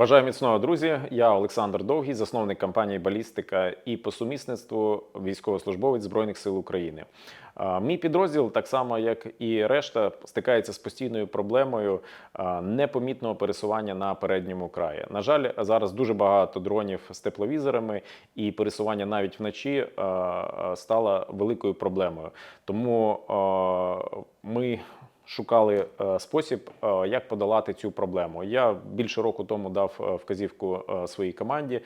Бажаю міцного друзі. Я Олександр Довгий, засновник компанії Балістика і по сумісництву військовослужбовець Збройних сил України. Мій підрозділ, так само як і решта, стикається з постійною проблемою непомітного пересування на передньому краї. На жаль, зараз дуже багато дронів з тепловізорами, і пересування навіть вночі стало великою проблемою. Тому ми шукали е, спосіб, е, як подолати цю проблему. Я більше року тому дав е, вказівку своїй команді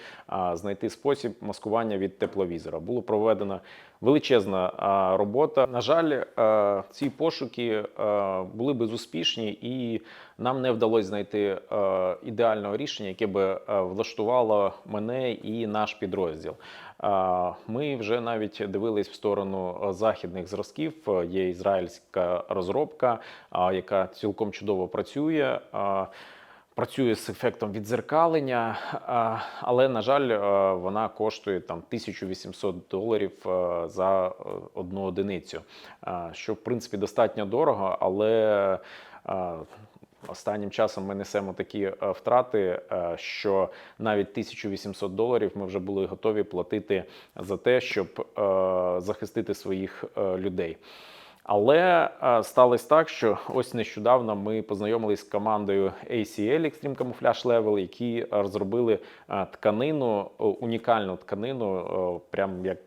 знайти спосіб маскування від тепловізора. Було проведена величезна робота. На жаль, ці пошуки були безуспішні, і нам не вдалося знайти ідеального рішення, яке би влаштувало мене і наш підрозділ. Ми вже навіть дивились в сторону е, західних зразків. Е, Є ізраїльська розробка, яка цілком чудово працює. Працює з ефектом відзеркалення, але на жаль, е, вона коштує там 1800 доларів за одну одиницю, що в принципі достатньо дорого, але Останнім часом ми несемо такі е, втрати, е, що навіть 1800 доларів ми вже були готові платити за те, щоб е, захистити своїх людей. Але сталося так, що ось нещодавно ми познайомились з командою ACL Extreme Camouflage Level, які розробили тканину, унікальну тканину, прям як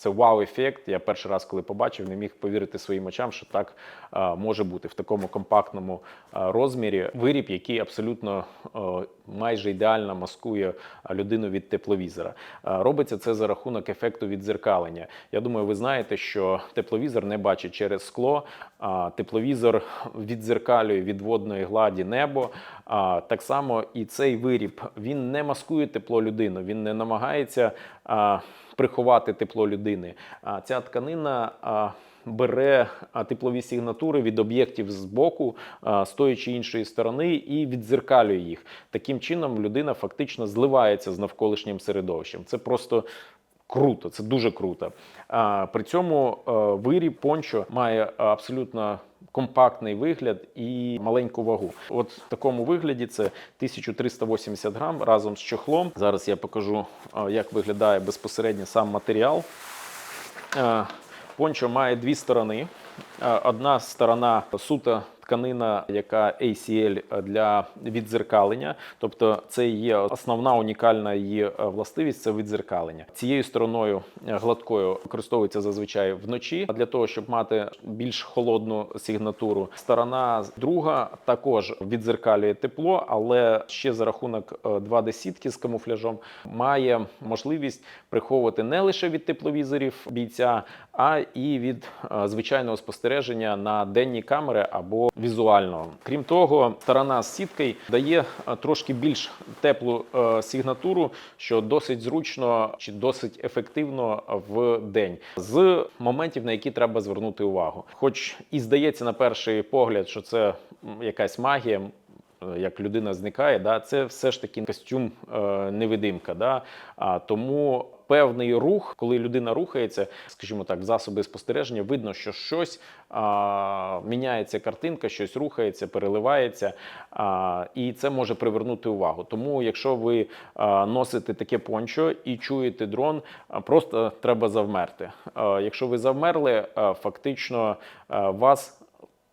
це вау-ефект. Я перший раз, коли побачив, не міг повірити своїм очам, що так е, може бути в такому компактному е, розмірі. Виріб, який абсолютно е, майже ідеально маскує людину від тепловізора. Е, робиться це за рахунок ефекту відзеркалення. Я думаю, ви знаєте, що тепловізор не бачить через скло, а тепловізор відзеркалює від водної гладі небо. А, так само і цей виріб він не маскує тепло людини, він не намагається а, приховати тепло людини. А ця тканина. Бере теплові сигнатури від об'єктів з боку, з тої чи іншої сторони, і відзеркалює їх. Таким чином людина фактично зливається з навколишнім середовищем. Це просто круто, це дуже круто. А, при цьому е, виріб пончо має абсолютно компактний вигляд і маленьку вагу. От в такому вигляді це 1380 грам разом з чохлом. Зараз я покажу, е, як виглядає безпосередньо сам матеріал. Е, Пончо має дві сторони. Одна сторона суто тканина, яка ACL для відзеркалення, тобто це є основна унікальна її е, властивість це відзеркалення. Цією стороною е, гладкою використовується зазвичай вночі для того, щоб мати більш холодну сигнатуру. Сторона друга також відзеркалює тепло, але ще за рахунок 2D сітки з камуфляжом має можливість приховувати не лише від тепловізорів бійця, а і від е, звичайного спостереження на денні камери або візуального. Крім того, сторона з сіткою дає е, трошки більш теплу е, сигнатуру, що досить зручно чи досить ефективно в день з моментів, на які треба звернути увагу. Хоч і здається на перший погляд, що це якась магія. е, Як людина зникає, да, це все ж таки костюм е, невидимка. Да? А, тому певний рух, коли людина рухається, скажімо так, в засоби спостереження, видно, що щось а, міняється картинка, щось рухається, переливається, а, і це може привернути увагу. Тому, якщо ви а, носите таке пончо і чуєте дрон, а, просто треба завмерти. А, якщо ви завмерли, а, фактично а, вас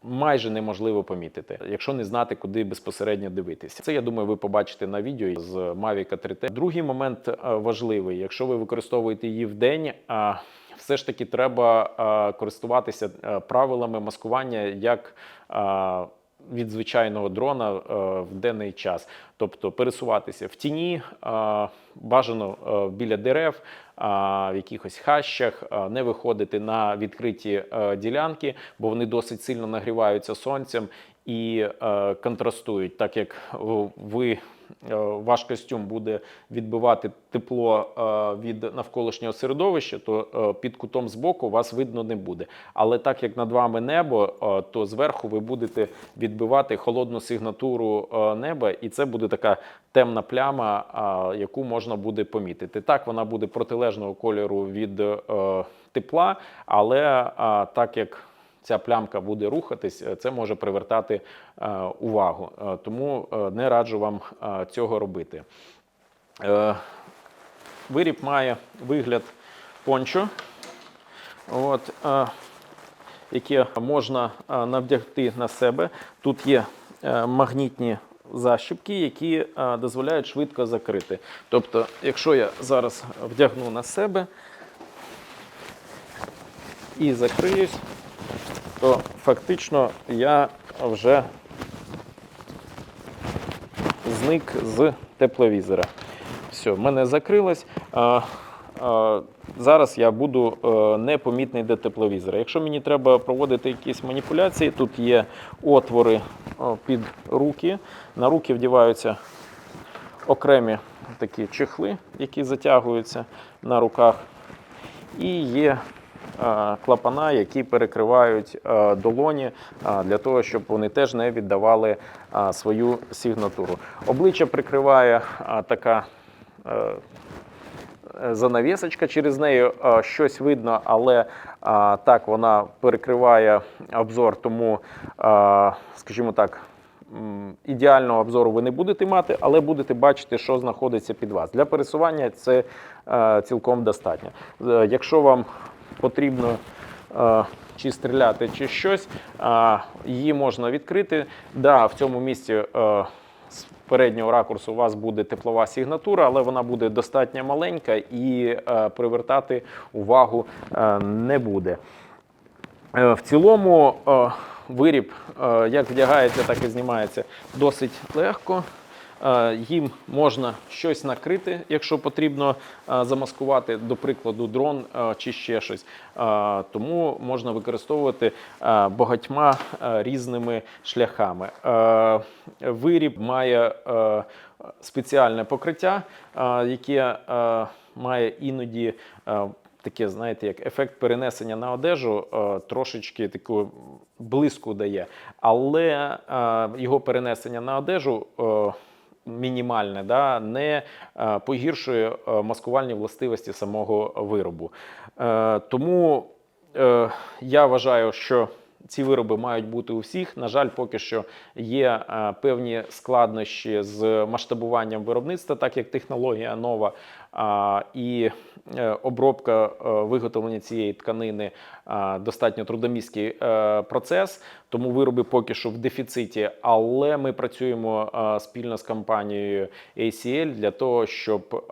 майже неможливо помітити, якщо не знати, куди безпосередньо дивитися. Це я думаю, ви побачите на відео з Mavic 3T. Другий момент е, важливий: якщо ви використовуєте її в день, а все ж таки треба е, користуватися е, правилами маскування як. е, Від звичайного дрона е, в денний час, тобто пересуватися в тіні, е, бажано е, біля дерев, в якихось хащах, не виходити на відкриті ділянки, бо вони досить сильно нагріваються сонцем і контрастують, так як ви. Е, Ваш костюм буде відбивати тепло е, від навколишнього середовища, то е, під кутом збоку вас видно не буде. Але так як над вами небо, то зверху ви будете відбивати холодну сигнатуру неба, і це буде така темна пляма, яку можна буде помітити. Так, вона буде протилежного кольору від тепла, але так як ця плямка буде рухатись, е, це може привертати е, увагу. Е, Тому не раджу вам цього робити. Виріб має вигляд пончо, от, яке можна навдягти на себе. Тут є магнітні защіпки, які дозволяють швидко закрити. Тобто, якщо я зараз вдягну на себе і закриюсь, то фактично я вже зник з тепловізора. Все, в мене закрилось. Зараз я буду е, непомітний до тепловізора. Якщо мені треба проводити якісь маніпуляції, тут є отвори під руки. На руки вдіваються окремі такі чехли, які затягуються на руках. І є е, клапана, які перекривають е, долоні е, для того, щоб вони теж не віддавали е, свою сигнатуру. Обличчя прикриває е, така е, занавісочка, через неї е, щось видно, але е, так вона перекриває обзор, тому, е, скажімо так. Ідеального обзору ви не будете мати, але будете бачити, що знаходиться під вас. Для пересування це е, цілком достатньо. Е, Якщо вам потрібно е, чи стріляти, чи щось, її можна відкрити. Да, в цьому місці е, з переднього ракурсу у вас буде теплова сигнатура, але вона буде достатньо маленька і е, привертати увагу не буде. В цілому виріб, як вдягається, так і знімається досить легко. Е, Їм можна щось накрити, якщо потрібно е, замаскувати, до прикладу, дрон е, чи ще щось. Тому можна використовувати багатьма різними шляхами. Виріб має спеціальне покриття, яке має іноді таке, знаєте, як ефект перенесення на одежу трошечки таку блиску дає, але його перенесення на одежу. Мінімальне, да, не е, погіршує е, маскувальні властивості самого виробу. Е, тому я вважаю, що ці вироби мають бути у всіх. На жаль, поки що є е, певні складнощі з масштабуванням виробництва, так як технологія нова і е, обробка е, виготовлення цієї тканини достатньо трудомісткий процес, тому вироби поки що в дефіциті. Але ми працюємо спільно з компанією ACL для того, щоб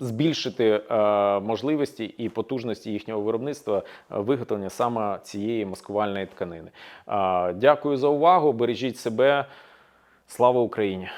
збільшити е, можливості і потужності їхнього виробництва е, виготовлення саме цієї маскувальної тканини. Е, Дякую за увагу. Бережіть себе. Слава Україні!